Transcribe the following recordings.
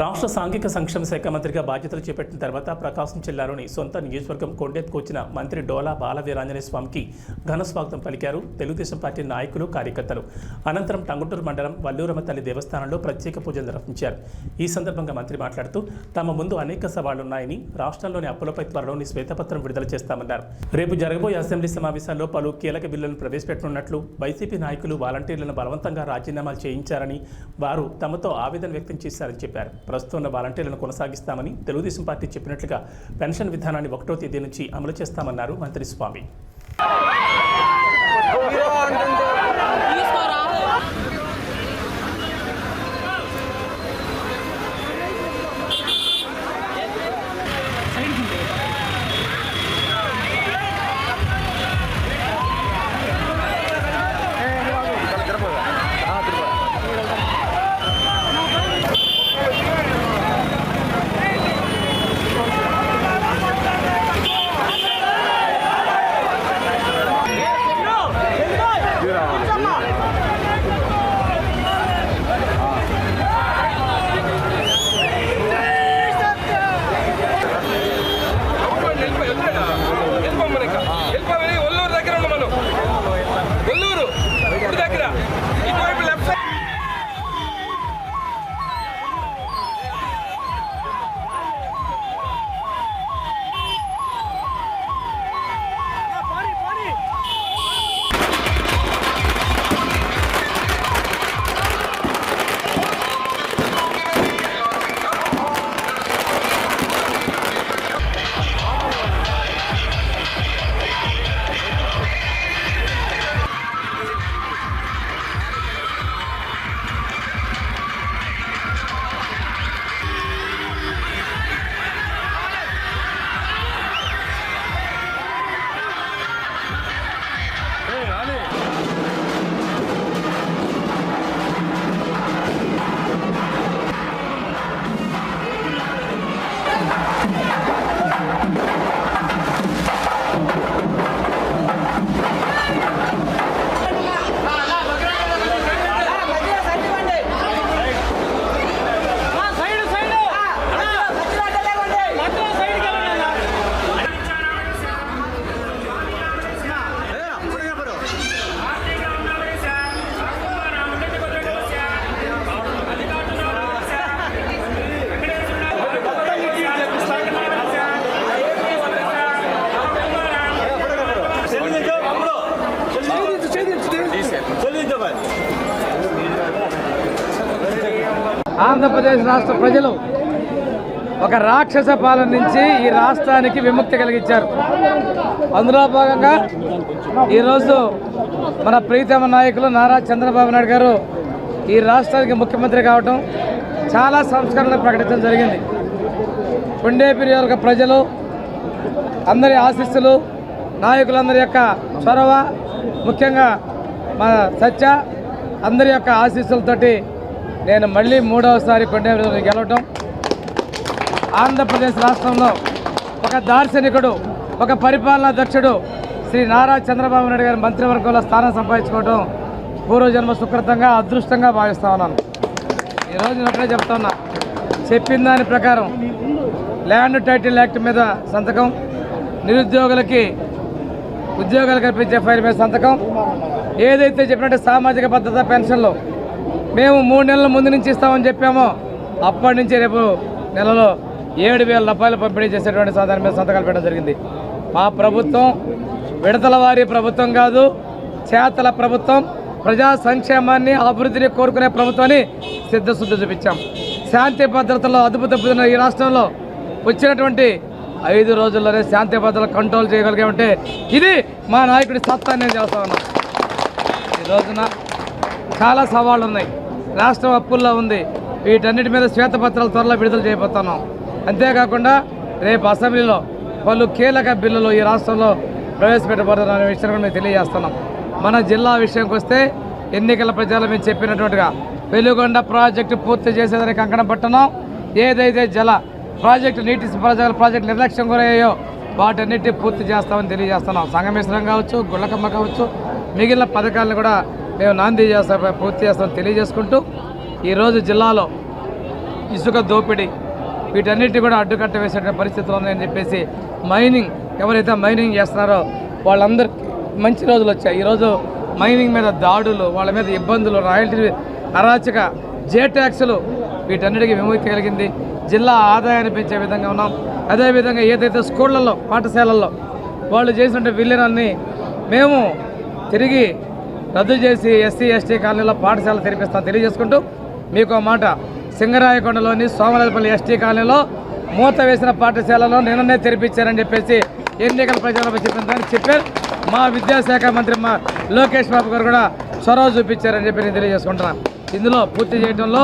రాష్ట్ర సాంఘిక సంక్షేమ శాఖ మంత్రిగా బాధ్యతలు చేపట్టిన తర్వాత ప్రకాశం జిల్లాలోని సొంత నియోజకవర్గం కొండెత్తుకొచ్చిన మంత్రి డోలా బాలవీరాంజనేయ స్వామికి ఘన స్వాగతం పలికారు తెలుగుదేశం పార్టీ నాయకులు కార్యకర్తలు. అనంతరం టంగుటూరు మండలం వల్లూరమ్మ తల్లి దేవస్థానంలో ప్రత్యేక పూజలు నిర్వహించారు. ఈ సందర్భంగా మంత్రి మాట్లాడుతూ తమ ముందు అనేక సవాళ్ళున్నాయని రాష్ట్రంలోని అప్పులపై త్వరలోని శ్వేతపత్రం విడుదల చేస్తామన్నారు. రేపు జరగబోయే అసెంబ్లీ సమావేశాల్లో పలు కీలక బిల్లులను ప్రవేశపెట్టనున్నట్లు వైసీపీ నాయకులు వాలంటీర్లను బలవంతంగా రాజీనామాలు చేయించారని వారు తమతో ఆవేదన వ్యక్తం చేశారని చెప్పారు. ప్రస్తుతం ఉన్న వాలంటీర్లను కొనసాగిస్తామని తెలుగుదేశం పార్టీ చెప్పినట్లుగా పెన్షన్ విధానాన్ని ఒకటో తేదీ నుంచి అమలు చేస్తామన్నారు మంత్రి స్వామి. 太难了。ఆంధ్రప్రదేశ్ రాష్ట్ర ప్రజలు ఒక రాక్షస పాలన నుంచి ఈ రాష్ట్రానికి విముక్తి కలిగించారు. అందులో భాగంగా ఈరోజు మన ప్రీతమ నాయకులు నారా చంద్రబాబు నాయుడు గారు ఈ రాష్ట్రానికి ముఖ్యమంత్రి కావటం చాలా సంస్కరణలు ప్రకటించడం జరిగింది. కొండేపిరి యొక్క ప్రజలు అందరి ఆశీస్సులు నాయకులందరి యొక్క చొరవ ముఖ్యంగా మన సత్య అందరి యొక్క ఆశీస్సులతోటి నేను మళ్ళీ మూడవసారి కొండేపిరి గెలవటం. ఆంధ్రప్రదేశ్ రాష్ట్రంలో ఒక దార్శనికుడు ఒక పరిపాలనా దక్షుడు శ్రీ నారా చంద్రబాబు నాయుడు గారి మంత్రివర్గంలో స్థానం సంపాదించుకోవడం పూర్వజన్మ సుకృతంగా అదృష్టంగా భావిస్తా ఉన్నాను. ఈరోజు నేను ఒకటే చెప్తున్నా. చెప్పిన దాని ప్రకారం ల్యాండ్ టైటిల్ యాక్ట్ మీద సంతకం నిరుద్యోగులకి ఉద్యోగాలు కల్పించే ఫైల్ మీద సంతకం. ఏదైతే చెప్పినట్టు సామాజిక భద్రత పెన్షన్లు మేము మూడు నెలల ముందు నుంచి ఇస్తామని చెప్పాము. అప్పటి నుంచి రేపు నెలలో ఏడు వేల రూపాయలు పంపిణీ చేసేటువంటి సాధారణ మీద సంతకాలు పెట్టడం జరిగింది. మా ప్రభుత్వం విడతల వారి ప్రభుత్వం కాదు చేతల ప్రభుత్వం ప్రజా సంక్షేమాన్ని అభివృద్ధిని కోరుకునే ప్రభుత్వాన్ని సిద్ధశుద్ధి చూపించాం. శాంతి భద్రతలో అదుపు ఈ రాష్ట్రంలో వచ్చినటువంటి ఐదు రోజుల్లోనే శాంతి భద్రతలు కంట్రోల్ చేయగలిగామంటే ఇది మా నాయకుడి సత్తా నేను చేస్తా ఉన్నా ఈ రోజున చాలా సవాళ్ళు ఉన్నాయి. రాష్ట్రం అప్పుల్లో ఉంది. వీటన్నిటి మీద శ్వేతపత్రాలు త్వరలో విడుదల చేయబోతున్నాం. అంతేకాకుండా రేపు అసెంబ్లీలో పలు కీలక బిల్లులు ఈ రాష్ట్రంలో ప్రవేశపెట్టబోతున్న విషయాన్ని కూడా మేము తెలియజేస్తున్నాం. మన జిల్లా విషయంకి వస్తే ఎన్నికల ప్రచారం మేము చెప్పినట్టుగా వెలుగొండ ప్రాజెక్టు పూర్తి చేసేదానికి కంకణం పట్టణం ఏదైతే జల ప్రాజెక్టు నీటి ప్రాజెక్టు ప్రాజెక్టు నిర్లక్ష్యం గురయ్యాయో వాటన్నిటి పూర్తి చేస్తామని తెలియజేస్తున్నాం. సంగమేశ్వరం కావచ్చు గుళ్ళకమ్మ కావచ్చు మిగిలిన పథకాలను కూడా మేము నాంది చేస్తాం పూర్తి చేస్తామని తెలియజేసుకుంటూ ఈరోజు జిల్లాలో ఇసుక దోపిడీ వీటన్నిటి కూడా అడ్డుకట్ట వేసే పరిస్థితులు ఉన్నాయని చెప్పేసి మైనింగ్ ఎవరైతే మైనింగ్ చేస్తున్నారో వాళ్ళందరికీ మంచి రోజులు వచ్చాయి. ఈరోజు మైనింగ్ మీద దాడులు వాళ్ళ మీద ఇబ్బందులు రాయల్టీ అరాచక జే ట్యాక్సులు వీటన్నిటికీ విముక్తి కలిగింది. జిల్లా ఆదాయాన్ని పెంచే విధంగా ఉన్నాం. అదేవిధంగా ఏదైతే స్కూళ్ళల్లో పాఠశాలల్లో వాళ్ళు చేసినటువంటి విలీనాన్ని మేము తిరిగి రద్దు చేసి ఎస్సీ ఎస్టీ కాలనీలో పాఠశాల తెరిపిస్తాను తెలియజేసుకుంటూ మీకు మాట సింగరాయకొండలోని సోమరాజపల్లి ఎస్టీ కాలనీలో మూత వేసిన పాఠశాలలో నిన్ననే తెరిపించారని చెప్పేసి ఎన్నికల ప్రచారంలో చెప్పిందని చెప్పారు. మా విద్యాశాఖ మంత్రి మా లోకేష్ బాబు గారు కూడా చొరవ చూపించారని చెప్పి నేను తెలియజేసుకుంటున్నాను ఇందులో పూర్తి చేయడంలో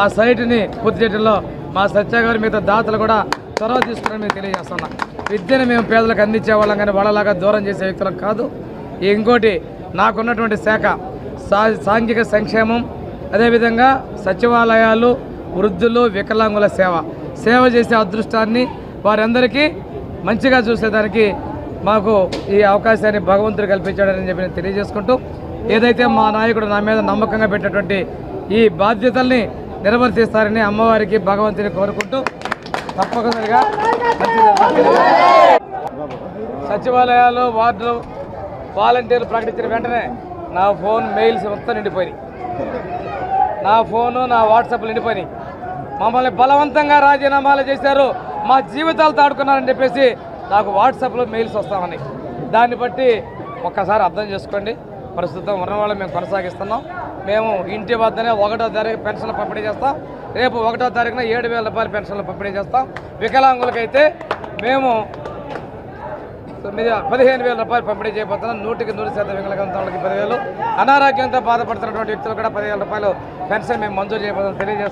ఆ సైట్ని పూర్తి చేయడంలో మా సత్య గారు మిగతా దాతలు కూడా చొరవ తీసుకుని మేము తెలియజేస్తున్నాం. విద్యను మేము పేదలకు అందించే వాళ్ళం కానీ వాళ్ళలాగా దూరం చేసే వ్యక్తులం కాదు. ఇంకోటి నాకున్నటువంటి శాఖ సా సాంఘిక సంక్షేమం అదేవిధంగా సచివాలయాలు వృద్ధులు వికలాంగుల సేవ. సేవ చేసే అదృష్టాన్ని వారందరికీ మంచిగా చూసేదానికి మాకు ఈ అవకాశాన్ని భగవంతుడు కల్పించాడని చెప్పి నేను తెలియజేసుకుంటూ ఏదైతే మా నాయకుడు నా మీద నమ్మకంగా పెట్టినటువంటి ఈ బాధ్యతల్ని నిర్వర్తిస్తారని అమ్మవారికి భగవంతుని కోరుకుంటూ తప్పనిసరిగా సచివాలయాలు వార్డులు వాలంటీర్లు ప్రకటించిన వెంటనే నా ఫోన్ మెయిల్స్ మొత్తం నిండిపోయినాయి. నా ఫోను నా వాట్సాప్ నిండిపోయినాయి. మమ్మల్ని బలవంతంగా రాజీనామాలు చేశారు. మా జీవితాలు తాడుకున్నారని చెప్పేసి నాకు వాట్సాప్లో మెయిల్స్ వస్తామని. దాన్ని బట్టి ఒక్కసారి అర్థం చేసుకోండి. ప్రస్తుతం ఉన్న వాళ్ళు మేము కొనసాగిస్తున్నాం. మేము ఇంటి వద్దనే ఒకటో తారీఖు పెన్షన్లు పంపిణీ చేస్తాం. రేపు ఒకటో తారీఖున ఏడు వేల రూపాయల పెన్షన్లు పంపిణీ చేస్తాం. వికలాంగులకైతే మేము తొమ్మిది పదిహేను వేల రూపాయలు పంపిణీ చేయబోతున్నాం నూటికి నూరు శాతం వికలాంగులకి పదివేలు. అనారోగ్యంతో బాధపడుతున్నటువంటి వ్యక్తులు కూడా పదివేల రూపాయలు పెన్షన్ మేము మంజూరు చేయబోతున్నాం. తెలియజేస్తాం